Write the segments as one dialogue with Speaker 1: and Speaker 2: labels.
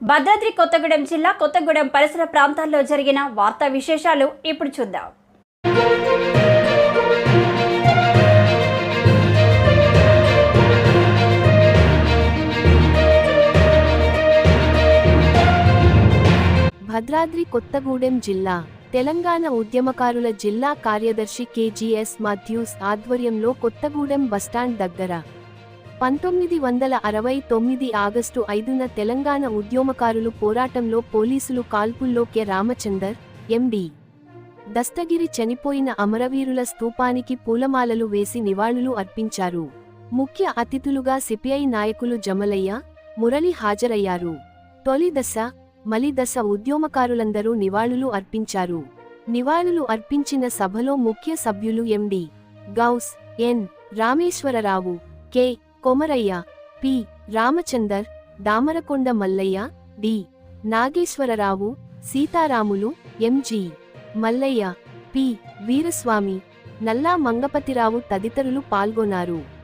Speaker 1: భద్రాద్రి కొత్తగూడెం జిల్లా కొత్తగూడెం పరిసర ప్రాంతాల్లో జరిగిన వార్తా విశేషాలు ఇప్పుడు చూద్దాం.
Speaker 2: భద్రాద్రి కొత్తగూడెం జిల్లా తెలంగాణ ఉద్యమకారుల జిల్లా కార్యదర్శి కేజీఎస్ మాథ్యూస్ ఆధ్వర్యంలో కొత్తగూడెం బస్టాండ్ దగ్గర పంతొమ్మిది వందల అరవై తొమ్మిది ఆగస్టు ఐదున తెలంగాణ ఉద్యమకారులు పోరాటంలో పోలీసులు కాల్పుల్లో కె రామచందర్ ఎండి. దస్తగిరి చనిపోయిన అమరవీరుల స్తూపానికి పూలమాలలు వేసి నివాళులు అర్పించారు. ముఖ్య అతిథులుగా సిపిఐ నాయకులు జమలయ్య మురళి హాజరయ్యారు. తొలి దశ మలిదశ ఉద్యమకారులందరూ నివాళులు అర్పించారు. నివాళులు అర్పించిన సభలో ముఖ్య సభ్యులు MD. Ghouse N. Rameshwararao K. Komaraiah P. Ramachandar Damarakonda Mallaiah D. Nageshwararao Seetharamulu MG Mallaiah P. Veeraswamy Nalla Mangapathirao తదితరులు పాల్గొన్నారు.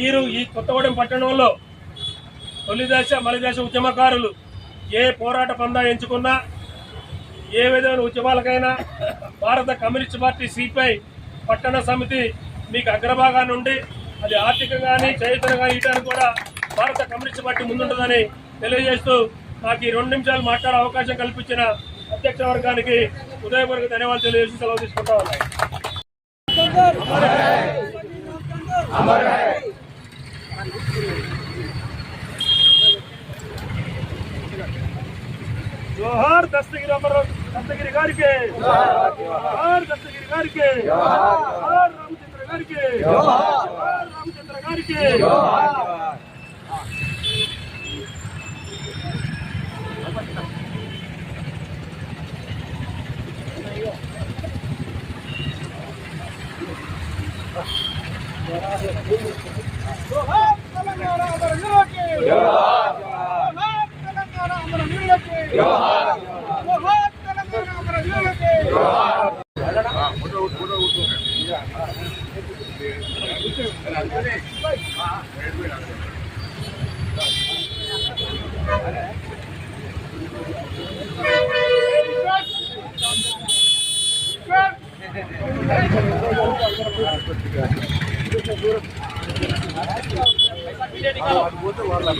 Speaker 3: వీరు ఈ కొత్తగూడెం పట్టణంలో తొలిదశ మలిదశ ఉద్యమకారులు ఏ పోరాట పందా ఎంచుకున్నా ఏ విధమైన ఉద్యమాలకైనా భారత కమ్యూనిస్ట్ పార్టీ సిపిఐ పట్టణ సమితి మీకు అగ్రభాగా నుండి అది ఆర్థికంగాని చైతన్యంగా ఇవ్వడానికి కూడా భారత కమ్యూనిస్ట్ పార్టీ ముందుంటుందని తెలియజేస్తూ నాకు ఈ రెండు నిమిషాలు మాట్లాడే అవకాశం కల్పించిన అధ్యక్ష వర్గానికి ఉదయపూర్వక ధన్యవాదాలు తెలియజేసి సెలవు తీసుకుంటా ఉన్నాయి జోహార్ దస్తగిరి అమర దస్తగిరి గారికి జోహార్ దస్తగిరి గారికి జోహార్ రామచంద్ర గారికి జోహార్ రామచంద్ర గారికి జోహార్ తెలంగాణ అమర వీరులకి జోహార్ తెలంగాణ అమర వీరులకి జోహార్ జోహార్ తెలంగాణ అమర వీరులకి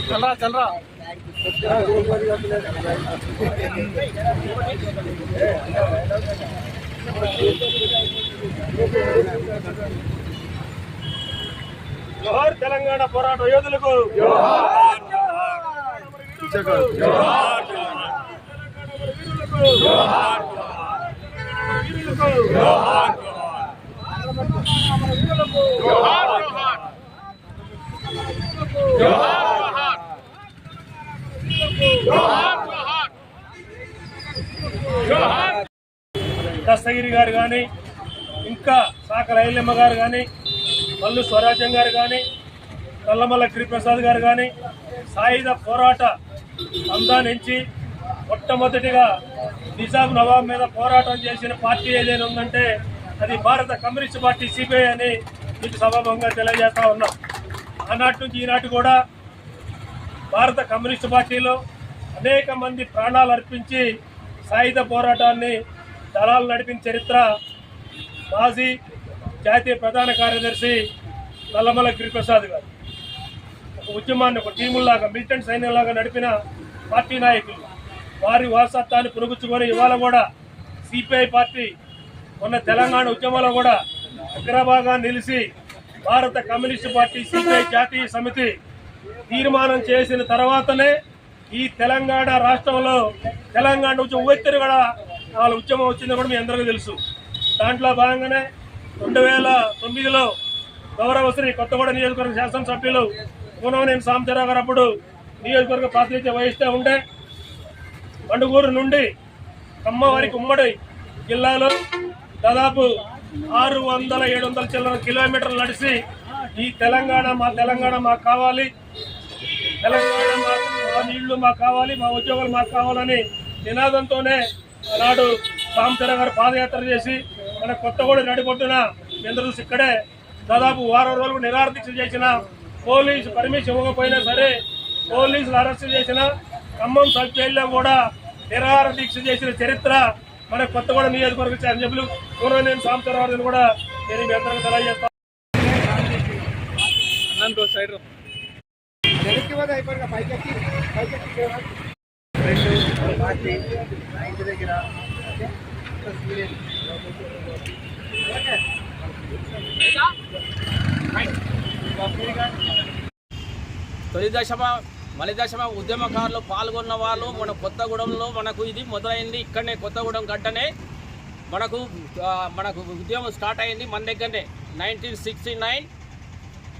Speaker 3: చల్రా చల్రా జోహార్ తెలంగాణ పోరాట యోధులకు జోహార్ జోహార్ జోహార్ జోహార్ జోహార్ జోహార్ దస్తగిరి గారు కానీ ఇంకా సాకల ఐలమ్మ గారు కానీ మల్లు స్వరాజ్యం గారు కానీ కల్లమల్ల గిరిప్రసాద్ గారు కానీ సాయుధ పోరాట అందానించి మొట్టమొదటిగా నిజాం నవాబ్ మీద పోరాటం చేసిన పార్టీ ఏదైనా ఉందంటే అది భారత కమ్యూనిస్ట్ పార్టీ సిపిఐ అని మీకు సభాభంగా తెలియజేస్తా ఉన్నాం. ఆనాటి నుంచి ఈనాటి కూడా భారత కమ్యూనిస్ట్ పార్టీలో అనేక మంది ప్రాణాలు అర్పించి సాయుధ పోరాటాన్ని దళాలు నడిపిన చరిత్ర మాజీ జాతీయ ప్రధాన కార్యదర్శి నల్లమల గిరిప్రసాద్ గారు. ఒక ఉద్యమాన్ని ఒక టీముల్లాగా మిలిటెంట్ సైన్యంలాగా నడిపిన పార్టీ నాయకులు. వారి వారసత్వాన్ని పునగుచ్చుకొని ఇవాళ కూడా సిపిఐ పార్టీ మొన్న తెలంగాణ ఉద్యమంలో కూడా అగ్రభాగా నిలిచి భారత కమ్యూనిస్ట్ పార్టీ సిపిఐ జాతీయ సమితి తీర్మానం చేసిన తర్వాతనే ఈ తెలంగాణ రాష్ట్రంలో తెలంగాణ ఉద్యమం ఉవ్వెత్తిరి కూడా వాళ్ళ ఉద్యమం వచ్చింది కూడా మీ అందరికీ తెలుసు. దాంట్లో భాగంగానే రెండు వేల తొమ్మిదిలో గౌరవ శ్రీ కొత్తగూడ నియోజకవర్గ శాసనసభ్యులు పూనవనేని సాంబశివరావు గారు అప్పుడు నియోజకవర్గ ప్రాతినిధ్యం వహిస్తూ ఉంటే పండుగూరు నుండి ఖమ్మం వరకు ఉమ్మడి జిల్లాలో దాదాపు ఆరు వందల ఏడు వందల చిల్లర కిలోమీటర్లు నడిచి ఈ తెలంగాణ మా తెలంగాణ మాకు కావాలి. తెలంగాణ మా నీళ్ళు మాకు కావాలి మా ఉద్యోగాలు మాకు కావాలని నినాదంతోనే ఆనాడు రామచంద్ర గారు పాదయాత్ర చేసి మన కొత్తగూడ నడిపొట్టున ఎందుకు ఇక్కడే దాదాపు వారం రోజులు నిరార్థిక్ష చేసిన పోలీసు పర్మిషన్ ఇవ్వకపోయినా సరే పోలీసులు అరెస్ట్ చేసిన ఖమ్మం సబ్ జైల్లో కూడా నిరాహార దీక్ష చేసిన చరిత్ర మన కొత్తగూడ నియోజకవర్గ సభ్యులు కూరనేని సాంబశివరావు కూడా నేను మీ అందరికీ తెలియజేస్తాను
Speaker 4: తొలి దశమ మలి దశమ ఉద్యమకారులు పాల్గొన్న వాళ్ళు మన కొత్తగూడెంలో మనకు ఇది మొదలైంది. ఇక్కడనే కొత్తగూడెం గడ్డనే మనకు మనకు ఉద్యమం స్టార్ట్ అయింది మన దగ్గరనే. నైన్టీన్ సిక్స్టీ నైన్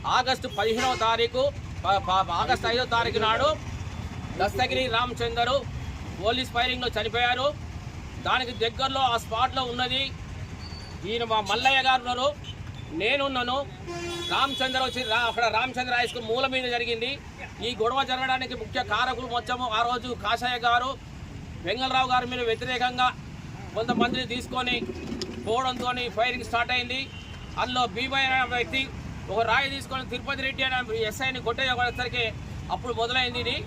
Speaker 4: ఆగస్టు పదిహేనవ తారీఖు ప- ఆగస్టు ఐదో తారీఖు నాడు దస్తగిరి రామచందరు పోలీస్ ఫైరింగ్లో చనిపోయారు. దానికి దగ్గరలో ఆ స్పాట్లో ఉన్నది. ఈయన మా మల్లయ్య గారు ఉన్నారు. నేనున్నాను రామచంద్ర వచ్చి రా అక్కడ రామచంద్ర హై స్కూల్ మూల మీద జరిగింది. ఈ గొడవ జరగడానికి ముఖ్య కారకులు మొత్తము ఆ రోజు కాషాయ గారు వెంగళరావు గారి మీద వ్యతిరేకంగా కొంతమందిని తీసుకొని పోవడంతో ఫైరింగ్ స్టార్ట్ అయింది. అందులో బీబాయ్ అనే వ్యక్తి ఒక రాయి తీసుకొని తిరుపతి రెడ్డి అనే ఎస్ఐని కొట్టేసరికి అప్పుడు మొదలైంది ఇది.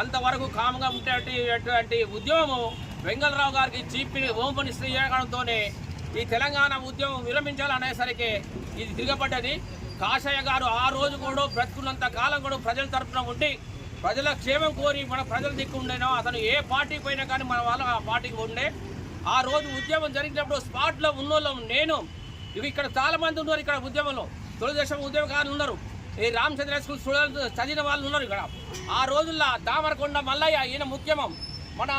Speaker 4: అంతవరకు కామ్గా ఉండేటువంటి ఉద్యమము వెంగళరావు గారికి చీఫ్ హోమ్ మినిస్టర్ చేయడంతోనే ఈ తెలంగాణ ఉద్యమం విరమించాలనేసరికి ఇది తిరగబడ్డది. కాషాయ గారు ఆ రోజు కూడా బ్రతుకున్నంత కాలం కూడా ప్రజల తరపున ఉండి ప్రజల క్షేమం కోరి మన ప్రజల దిక్కు ఉండేనో అతను ఏ పార్టీ పోయినా కానీ మన వాళ్ళు ఆ పార్టీకి ఉండే. ఆ రోజు ఉద్యమం జరిగినప్పుడు స్పాట్లో ఉన్నోళ్ళం నేను. ఇవి ఇక్కడ చాలా మంది ఉన్నారు ఇక్కడ ఉద్యమంలో. తెలుగుదేశం ఉద్యమకారులు ఉన్నారు. ఈ రామచంద్ర స్కూల్ చదివిన వాళ్ళు ఉన్నారు ఇక్కడ. ఆ రోజుల్లో దామరకొండ మల్లయ్య ఈయన ముఖ్యమం. మన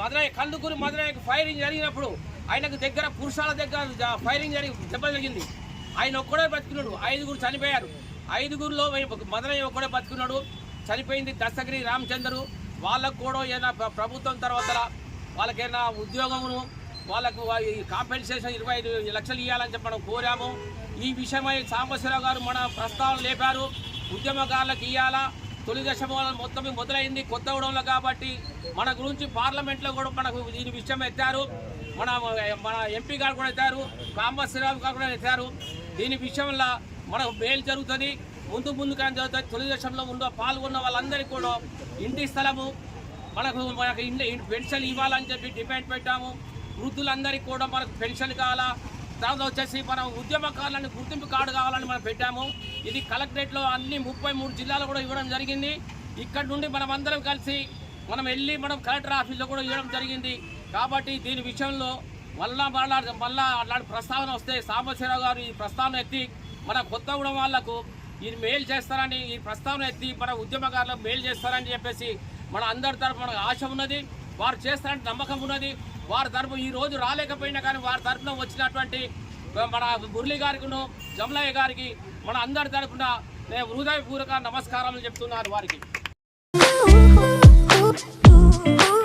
Speaker 4: మదురై కందుకూరు మదురైకి ఫైరింగ్ జరిగినప్పుడు ఆయనకు దగ్గర పురుషాల దగ్గర ఫైరింగ్ జరిగి దెబ్బ జరిగింది ఆయన ఒక్కడే బతుకున్నాడు ఐదుగురు చనిపోయారు. ఐదుగురులో మదురై ఒక్కడే బతుకున్నాడు చనిపోయింది దస్తగిరి రామచంద్రు. వాళ్ళకు కూడా ఏదైనా ప్రభుత్వం తర్వాత వాళ్ళకైనా ఉద్యోగమును వాళ్ళకు ఈ కాంపెన్సేషన్ ఇరవై ఐదు లక్షలు ఇవ్వాలని చెప్పి మనం కోరాము. ఈ విషయమై సాంబశివరావు గారు మన ప్రస్తావన లేపారు. ఉద్యమకారులకు ఇవ్వాలా తొలి దశ మొత్తం మొదలైంది. కొత్తగూడెంలో కాబట్టి మన గురించి పార్లమెంట్లో కూడా మనకు దీని విషయం ఎత్తారు. మన మన ఎంపీ గారు కూడా ఎత్తారు కాంబశ్రీరావు గారు కూడా ఎత్తారు. దీని విషయంలో మనకు మేలు జరుగుతుంది. ముందు ముందుగా జరుగుతుంది. తొలి దశంలో పాల్గొన్న వాళ్ళందరికీ కూడా ఇంటి స్థలము మనకు మనకు ఇంటి పెన్షన్ ఇవ్వాలని చెప్పి డిమాండ్ పెట్టాము. వృద్ధులందరికీ కూడా మనకు పెన్షన్ కావాలా? తర్వాత వచ్చేసి మనం ఉద్యమకారులను గుర్తింపు కార్డు కావాలని మనం పెట్టాము. ఇది కలెక్టరేట్లో అన్ని ముప్పై మూడు జిల్లాలు కూడా ఇవ్వడం జరిగింది. ఇక్కడ నుండి మనమందరం కలిసి మనం వెళ్ళి మనం కలెక్టర్ ఆఫీస్లో కూడా ఇవ్వడం జరిగింది. కాబట్టి దీని విషయంలో మళ్ళా మళ్ళా మళ్ళా అలాంటి ప్రస్తావన వస్తే సాంబశివరావు గారు ఈ ప్రస్తావన ఎత్తి మన కొత్తగూడెం వాళ్ళకు ఇది మేలు చేస్తారని ఈ ప్రస్తావన ఎత్తి మన ఉద్యమకారులకు మేలు చేస్తారని చెప్పేసి మన అందరి తరపు మనకు ఆశ ఉన్నది. వారు చేస్తారని నమ్మకం ఉన్నది. వారి తరపు ఈ రోజు రాలేకపోయినా కానీ వారి తరపున వచ్చినటువంటి మన మురళి గారికి జమలయ్య గారికి మన అందరి తరపున నేను హృదయపూర్వక నమస్కారాలు చెప్తున్నాను వారికి.
Speaker 5: Ooh.